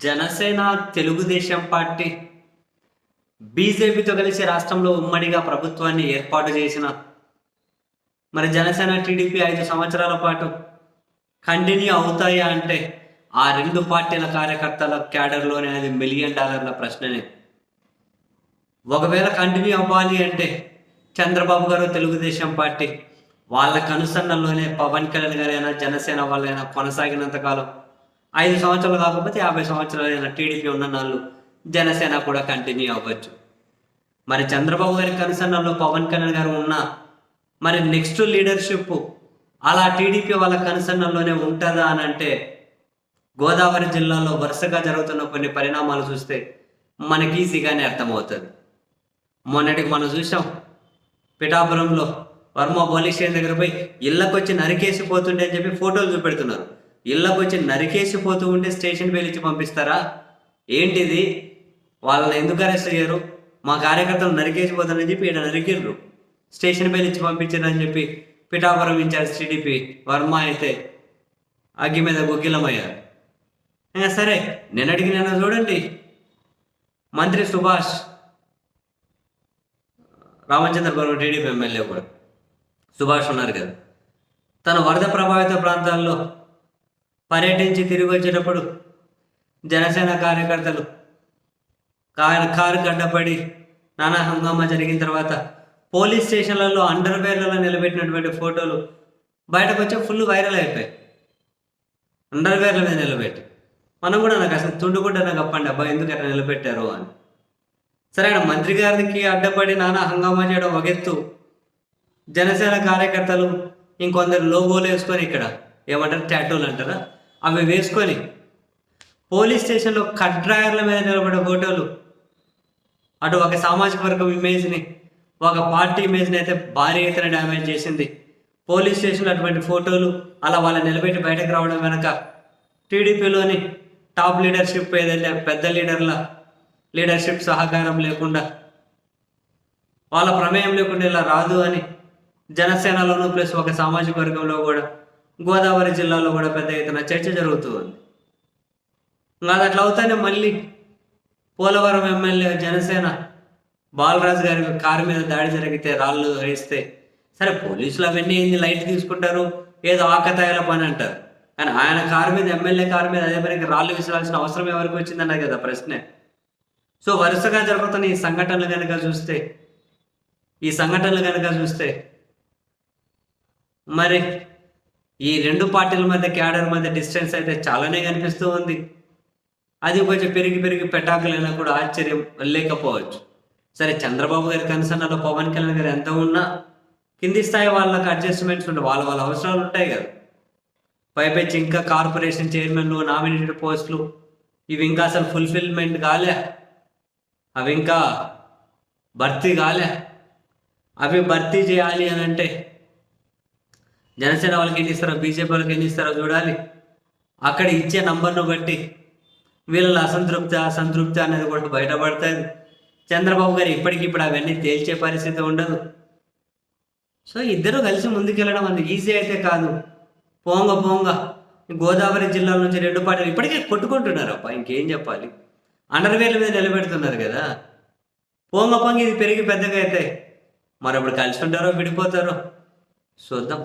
Janasena Telugu Desam party బీజేపీతో కలిసి రాష్ట్రంలో ఉమ్మడిగా ప్రభుత్వాన్ని ఏర్పాటు చేసిన మరి జనసేన టీడీపీ ఐదు సంవత్సరాల పాటు కంటిన్యూ అవుతాయా అంటే ఆ రెండు పార్టీల కార్యకర్తల క్యాడర్లోనే అది మిలియన్ డాలర్ల ప్రశ్ననే. ఒకవేళ కంటిన్యూ అవ్వాలి అంటే చంద్రబాబు గారు తెలుగుదేశం పార్టీ వాళ్ళ కనుసన్నల్లోనే పవన్ కళ్యాణ్ గారైనా జనసేన వాళ్ళైనా కొనసాగినంత కాలం ఐదు సంవత్సరాలు కాకపోతే యాభై సంవత్సరాలైన టీడీపీ ఉన్న నాళ్ళు జనసేన కూడా కంటిన్యూ అవ్వచ్చు. మరి చంద్రబాబు గారి కనుసన్నల్లో పవన్ కళ్యాణ్ గారు ఉన్నా మరి నెక్స్ట్ లీడర్షిప్ అలా టీడీపీ వాళ్ళ కనుసన్నల్లోనే ఉంటుందా అని అంటే గోదావరి జిల్లాలో వరుసగా జరుగుతున్న కొన్ని పరిణామాలు చూస్తే మనకి ఈజీగానే అర్థమవుతుంది. మొన్నటికి మనం చూసాం పిఠాపురంలో వర్మ పోలీస్ స్టేషన్ దగ్గర పోయి ఇళ్ళకొచ్చి నరికేసిపోతుండే నరికేసి అని చెప్పి ఫోటోలు చూపెడుతున్నారు. ఇళ్ళకు వచ్చి నరికేసిపోతూ ఉంటే స్టేషన్ పేలిచ్చి పంపిస్తారా? ఏంటిది? వాళ్ళని ఎందుకు అరెస్ట్ చేయరు మా కార్యకర్తలు నరికేసిపోతారని చెప్పి ఈడ నరికిర్రు. స్టేషన్ పేలిచ్చి పంపించారని చెప్పి పిఠాపురం ఇన్ఛార్జ్ టీడీపీ వర్మ అయితే అగ్గి మీద గుగ్గిలమయ్యారు. ఇంకా సరే నేను అడిగిన చూడండి. మంత్రి సుభాష్ రామచంద్రపురం టీడీపీ ఎమ్మెల్యే కూడా. సుభాష్ ఉన్నారు కదా. తన వరద ప్రభావిత ప్రాంతాల్లో పర్యటించి తిరిగి వచ్చేటప్పుడు జనసేన కార్యకర్తలు కారు కారు గడ్డపడి నానా హంగామా జరిగిన తర్వాత పోలీస్ స్టేషన్లలో అండర్ వేర్లలో నిలబెట్టినటువంటి ఫోటోలు బయటకు వచ్చే ఫుల్ వైరల్ అయిపోయాయి. అండర్ వేర్ల మీద నిలబెట్టి. మనం కూడా నాకు అసలు తుండుకుంటే నాకు అప్పండి అబ్బా ఎందుకు అట్లా నిలబెట్టారు అని. సరే ఆయన మంత్రి గారికి అడ్డపడి నానా హంగామా చేయడం ఒక ఎత్తు జనసేన కార్యకర్తలు ఇంకొందరు లోగోలు వేసుకొని ఇక్కడ ఏమంటారు టాటూలు అంటారా? అవి వేసుకొని పోలీస్ స్టేషన్లో కట్ డ్రాయర్ల మీద నిలబడే ఫోటోలు. అటు ఒక సామాజిక వర్గం ఇమేజ్ని ఒక పార్టీ ఇమేజ్ని అయితే భారీ ఎత్తున డ్యామేజ్ చేసింది. పోలీస్ స్టేషన్లో అటువంటి ఫోటోలు అలా వాళ్ళని నిలబెట్టి బయటకు రావడం వెనక టీడీపీలోని టాప్ లీడర్షిప్ ఏదైతే పెద్ద లీడర్ల లీడర్షిప్ సహకారం లేకుండా వాళ్ళ ప్రమేయం లేకుండా ఇలా రాదు అని జనసేనలోను ప్లస్ ఒక సామాజిక వర్గంలో కూడా గోదావరి జిల్లాలో కూడా పెద్ద ఎత్తున చర్చ జరుగుతూ ఉంది. ఇంకా అది అట్లా అవుతానే మళ్ళీ పోలవరం ఎమ్మెల్యే జనసేన బాలరాజు గారి కారు మీద దాడి జరిగితే రాళ్ళు వేస్తే సరే పోలీసులు అవన్నీ ఏంది లైట్ తీసుకుంటారు ఏదో ఆకతాయిల పని అంటారు. కానీ ఆయన కారు మీద ఎమ్మెల్యే కారు మీద అదే పనికి రాళ్ళు విసరాల్సిన అవసరం ఎవరికి వచ్చిందన్నది కదా ప్రశ్నే. సో వరుసగా జరుగుతున్న ఈ సంఘటనలు కనుక చూస్తే ఈ సంఘటనలు కనుక చూస్తే మరి ఈ రెండు పార్టీల మధ్య క్యాడర్ మధ్య డిస్టెన్స్ అయితే చాలానే కనిపిస్తూ ఉంది. అది కొంచెం పెరిగి పెరిగి పెటాకులైనా కూడా ఆశ్చర్యం లేకపోవచ్చు. సరే చంద్రబాబు గారి కన్సర్న్లో పవన్ కళ్యాణ్ గారు ఎంత ఉన్నా కింది స్థాయి వాళ్ళకి అడ్జస్ట్మెంట్స్ ఉంటాయి వాళ్ళ వాళ్ళ అవసరాలు ఉంటాయి కదా. పైపెచ్చి ఇంకా కార్పొరేషన్ చైర్మన్లు నామినేటెడ్ పోస్టులు ఇవి ఇంకా అసలు ఫుల్ఫిల్మెంట్ కాలే. అవి ఇంకా భర్తీ కాలే. అవి భర్తీ చేయాలి అని అంటే జనసేన వాళ్ళకి ఎన్ని ఇస్తారో బీజేపీ వాళ్ళకి ఎన్ని ఇస్తారో చూడాలి. అక్కడ ఇచ్చే నంబర్ను బట్టి వీళ్ళ అసంతృప్తి అసంతృప్తి అనేది కూడా బయటపడుతుంది చంద్రబాబు గారు ఇప్పటికిప్పుడు అవన్నీ తేల్చే పరిస్థితి ఉండదు. సో ఇద్దరు కలిసి ముందుకెళ్ళడం అంత ఈజీ అయితే కాదు. పోంగ పోంగ గోదావరి జిల్లాల నుంచి రెండు పార్టీలు ఇప్పటికే కొట్టుకుంటున్నారు అప్ప ఇంకేం చెప్పాలి. అండర్వేర్ల మీద నిలబెడుతున్నారు కదా. పోంగ పొంగి ఇది పెరిగి పెద్దగా అయితే మరి అప్పుడు కలిసి ఉంటారో విడిపోతారో చూద్దాం.